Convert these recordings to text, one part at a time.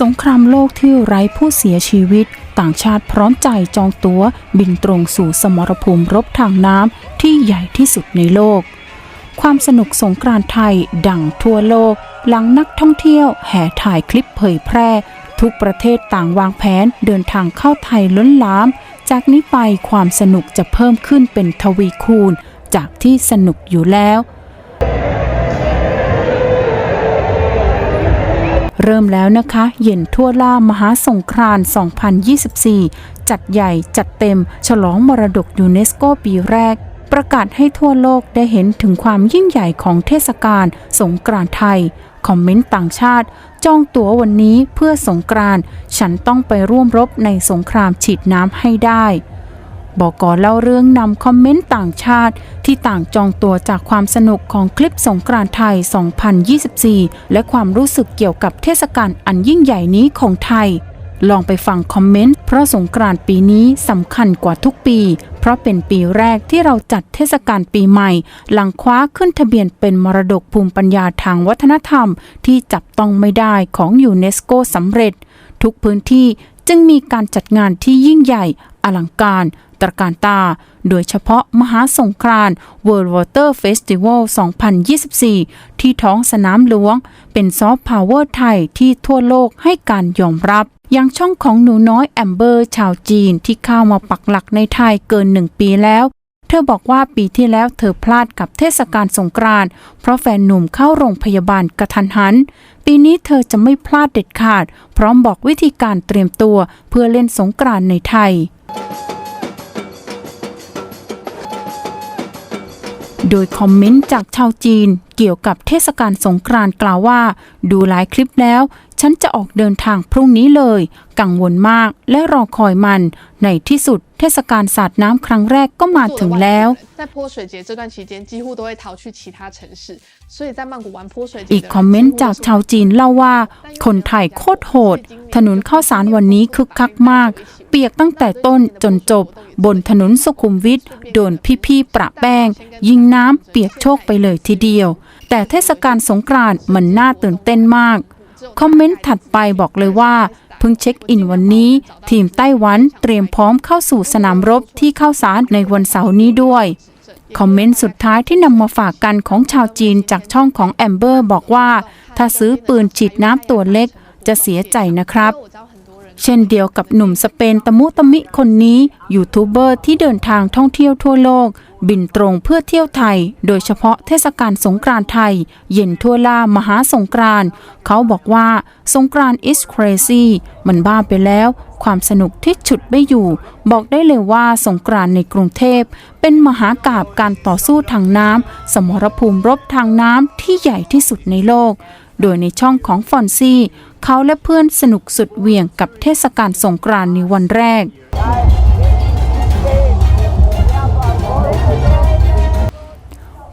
สงครามโลกที่ไร้ผู้เสียชีวิต ต่างชาติพร้อมใจจองตัวบินตรงสู่สมรภูมิรบทางน้ำที่ใหญ่ที่สุดในโลก ความสนุกสงกรานต์ไทยดังทั่วโลก หลังนักท่องเที่ยวแห่ถ่ายคลิปเผยแพร่ ทุกประเทศต่างวางแผนเดินทางเข้าไทยล้นหลาม จากนี้ไปความสนุกจะเพิ่มขึ้นเป็นทวีคูณ จากที่สนุกอยู่แล้ว เริ่มแล้วนะคะ เย็นทั่วล่ามหาสงคราน 2024 จัดใหญ่จัดเต็ม ฉลองมรดกยูเนสโกปีแรก ประกาศให้ทั่วโลกได้เห็นถึงความยิ่งใหญ่ของเทศกาลสงกรานต์ไทย คอมเมนต์ต่างชาติ จองตั๋ววันนี้เพื่อสงกรานต์ฉันต้องไปร่วมรบในสงครามฉีดน้ำให้ได้ บอกกเล่าเรื่องนำคอมเมนต์ต่างชาติ ที่ต่างจองตัวจากความสนุกของคลิปสงกรานต์ไทย 2024 และความรู้สึกเกี่ยวกับเทศกาลอันยิ่งใหญ่นี้ของไทย ลองไปฟังคอมเมนต์เพราะสงกรานต์ปีนี้สำคัญกว่าทุกปี เพราะเป็นปีแรกที่เราจัดเทศกาลปีใหม่ หลังคว้าขึ้นทะเบียนเป็นมรดกภูมิปัญญาทางวัฒนธรรม ที่จับต้องไม่ได้ของยูเนสโกสำเร็จ ทุกพื้นที่จึงมีการจัดงานที่ยิ่งใหญ่อลังการ รการตา โดยเฉพาะมหาสงกรานต์ World Water Festival 2024 ที่ท้องสนามหลวง เป็นซอฟต์พาวเวอร์ไทยที่ทั่วโลกให้การยอมรับอย่างช่องของหนูน้อยแอมเบอร์ชาวจีนที่เข้ามาปักหลักในไทยเกินหนึ่งปีแล้ว เธอบอกว่าปีที่แล้วเธอพลาดกับเทศกาลสงกรานต์เพราะแฟนหนุ่มเข้าโรงพยาบาลกระทันหัน ปีนี้เธอจะไม่พลาดเด็ดขาด พร้อมบอกวิธีการเตรียมตัวเพื่อเล่นสงกรานต์ในไทย โดยคอมเมนต์จากชาวจีนเกี่ยวกับเทศกาลสงกรานต์กล่าวว่า ดูหลายคลิปแล้ว ฉันจะออกเดินทางพรุ่งนี้เลย กังวลมากและรอคอยมัน ในที่สุดเทศกาลสาดน้ำครั้งแรกก็มาถึงแล้วอีกคอมเมนต์จากชาวจีนเล่าว่า คนไทยโคตรโหด ถนนข้าวสารวันนี้คึกคักมาก เปียกตั้งแต่ต้นจนจบ บนถนนสุขุมวิทโดนพี่ๆประแป้ง ยิงน้ำเปียกโชกไปเลยทีเดียว แต่เทศกาลสงกรานต์มันน่าตื่นเต้นมาก คอมเมนต์ถัดไปบอกเลยว่า เพิ่งเช็คอินวันนี้ ทีมไต้หวันเตรียมพร้อมเข้าสู่สนามรบที่เข้าสารในวันเสาร์นี้ด้วยคอมเมนต์สุดท้ายที่นำมาฝากกันของชาวจีนจากช่องของแอมเบอร์บอกว่า ถ้าซื้อปืนฉีดน้ำตัวเล็กจะเสียใจนะครับ เช่นเดียวกับหนุ่มสเปนตะมุตะมิคนนี้ยูทูบเบอร์ที่เดินทางท่องเที่ยวทั่วโลก บินตรงเพื่อเที่ยวไทย โดยเฉพาะเทศกาลสงกรานต์ไทย เย็นทั่วล่ามหาสงกรานต์เขาบอกว่าสงกรานต์ is crazy มันบ้าไปแล้ว ความสนุกที่ฉุดไม่อยู่ บอกได้เลยว่าสงกรานต์ในกรุงเทพ เป็นมหากาบการต่อสู้ทางน้ำสมรภูมิรบทางน้ำที่ใหญ่ที่สุดในโลก โดยในช่องของฟอนซี่ เขาและเพื่อนสนุกสุดเหวี่ยงกับเทศกาลสงกรานต์ในวันแรก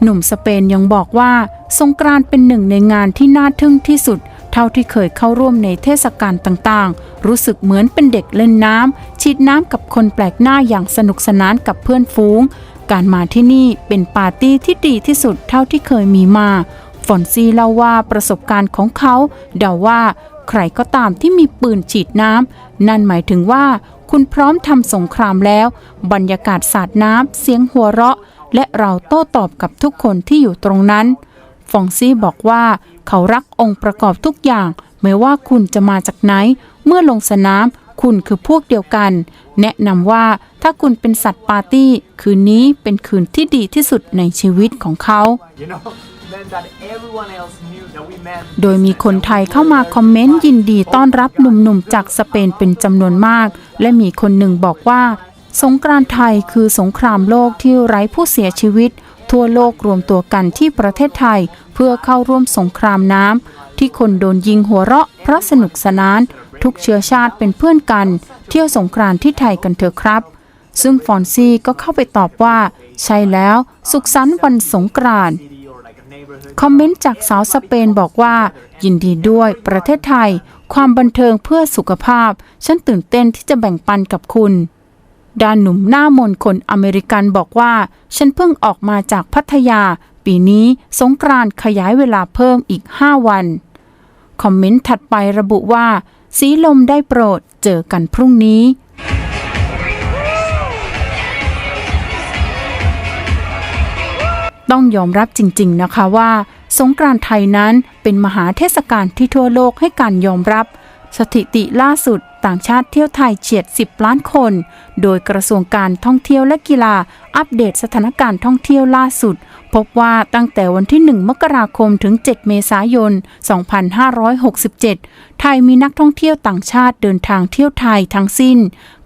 หนุ่มสเปนยังบอกว่าสงกรานต์เป็นหนึ่งในงานที่น่าทึ่งที่สุด เท่าที่เคยเข้าร่วมในเทศกาลต่างๆ รู้สึกเหมือนเป็นเด็กเล่นน้ำฉีดน้ำกับคนแปลกหน้าอย่างสนุกสนานกับเพื่อนฝูงการมาที่นี่เป็นปาร์ตี้ที่ดีที่สุดเท่าที่เคยมีมา ฟอนซีเล่าว่าประสบการณ์ของเขาเดาว่าใครก็ตามที่มีปืนฉีดน้ำนั่นหมายถึงว่า คุณพร้อมทำสงครามแล้ว บรรยากาศสาดน้ำเสียงหัวเราะ และเราโต้ตอบกับทุกคนที่อยู่ตรงนั้น ฟองซี่บอกว่าเขารักองค์ประกอบทุกอย่าง ไม่ว่าคุณจะมาจากไหน เมื่อลงสนามคุณคือพวกเดียวกัน แนะนำว่าถ้าคุณเป็นสัตว์ปาร์ตี้ คืนนี้เป็นคืนที่ดีที่สุดในชีวิตของเขา You know, meant that everyone else knew that we meant โดยมีคนไทยเข้ามาคอมเมนต์ยินดีต้อนรับหนุ่มๆ จากสเปนเป็นจำนวนมาก และมีคนหนึ่งบอกว่า สงกรานต์ไทยคือสงครามโลกที่ไร้ผู้เสียชีวิต ทั่วโลกรวมตัวกันที่ประเทศไทย เพื่อเข้าร่วมสงครามน้ำที่คนโดนยิงหัวเราะเพราะสนุกสนาน ทุกเชื้อชาติเป็นเพื่อนกัน เที่ยวสงกรานต์ที่ไทยกันเถอะครับ ซึ่งฟอนซี่ก็เข้าไปตอบว่า ใช่แล้ว สุขสันต์วันสงกรานต์ คอมเมนต์จากสาวสเปนบอกว่า ยินดีด้วยประเทศไทย ความบันเทิงเพื่อสุขภาพ ฉันตื่นเต้นที่จะแบ่งปันกับคุณด้านหนุ่มหน้ามนคนอเมริกันบอกว่า ฉันเพิ่งออกมาจากพัทยา ปีนี้สงกรานขยายเวลาเพิ่มอีก 5 วัน คอมเมนต์ถัดไประบุว่า สีลมได้โปรดเจอกันพรุ่งนี้ ต้องยอมรับจริง ๆ นะคะว่า สงกรานต์ไทยนั้นเป็นมหาเทศกาลที่ทั่วโลกให้การยอมรับ สถิติล่าสุดต่างชาติเที่ยวไทยเฉียด 10 ล้านคน โดยกระทรวงการท่องเที่ยวและกีฬาอัปเดตสถานการณ์ท่องเที่ยวล่าสุด พบว่าตั้งแต่วันที่ 1 มกราคมถึง 7 เมษายน 2567 ไทยมีนักท่องเที่ยวต่างชาติเดินทางเที่ยวไทยทั้งสิ้น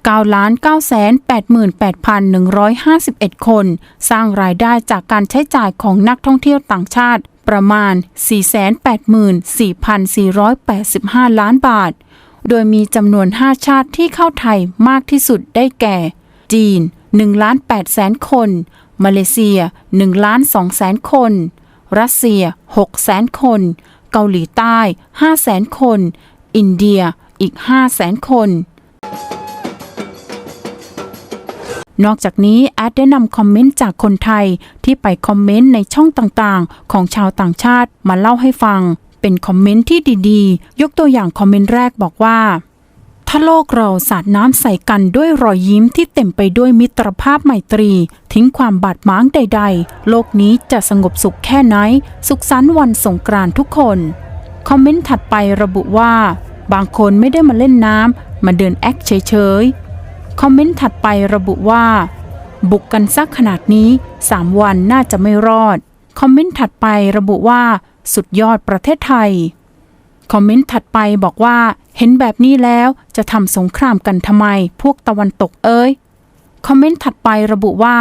9,988,151 คน สร้างรายได้จากการใช้จ่ายของนักท่องเที่ยวต่างชาติ ประมาณ 484,485 ล้านบาท โดยมีจำนวน 5 ชาติที่เข้าไทยมากที่สุดได้แก่ จีน1ล้าน8แสนคน มาเลเซีย1ล้าน2แสนคน รัสเซีย6แสนคน เกาหลีใต้5แสนคน อินเดียอีก5แสนคน นอกจากนี้แอดได้นำคอมเมนต์จากคนไทยที่ไปคอมเมนต์ในช่องต่างๆ ของชาวต่างชาติมาเล่าให้ฟัง เป็นคอมเมนต์ที่ดีๆ ยกตัวอย่างคอมเมนต์แรกบอกว่า ถ้าโลกเราสาดน้ำใส่กันด้วยรอยยิ้มที่เต็มไปด้วยมิตรภาพไมตรี ทิ้งความบาดหมางใด ๆ โลกนี้จะสงบสุขแค่ไหน สุขสันต์วันสงกรานต์ทุกคน คอมเมนต์ถัดไประบุว่า บางคนไม่ได้มาเล่นน้ำมาเดินแอคเฉยๆ คอมเมนต์ถัดไประบุว่า บุกกันซักขนาดนี้ 3 วันน่าจะไม่รอด คอมเมนต์ถัดไประบุว่า สุดยอดประเทศไทย คอมเมนต์ถัดไปบอกว่า เห็นแบบนี้แล้วจะทำสงครามกันทำไม พวกตะวันตกเอ้ย คอมเมนต์ถัดไประบุว่า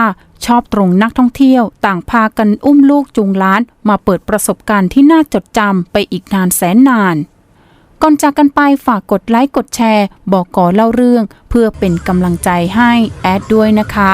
ชอบตรงนักท่องเที่ยว ต่างพากันอุ้มลูกจูงล้าน มาเปิดประสบการณ์ที่น่าจดจำไปอีกนานแสนนาน ก่อนจากกันไปฝากกดไลค์กดแชร์ บอกก่อเล่าเรื่อง เพื่อเป็นกำลังใจให้แอดด้วยนะคะ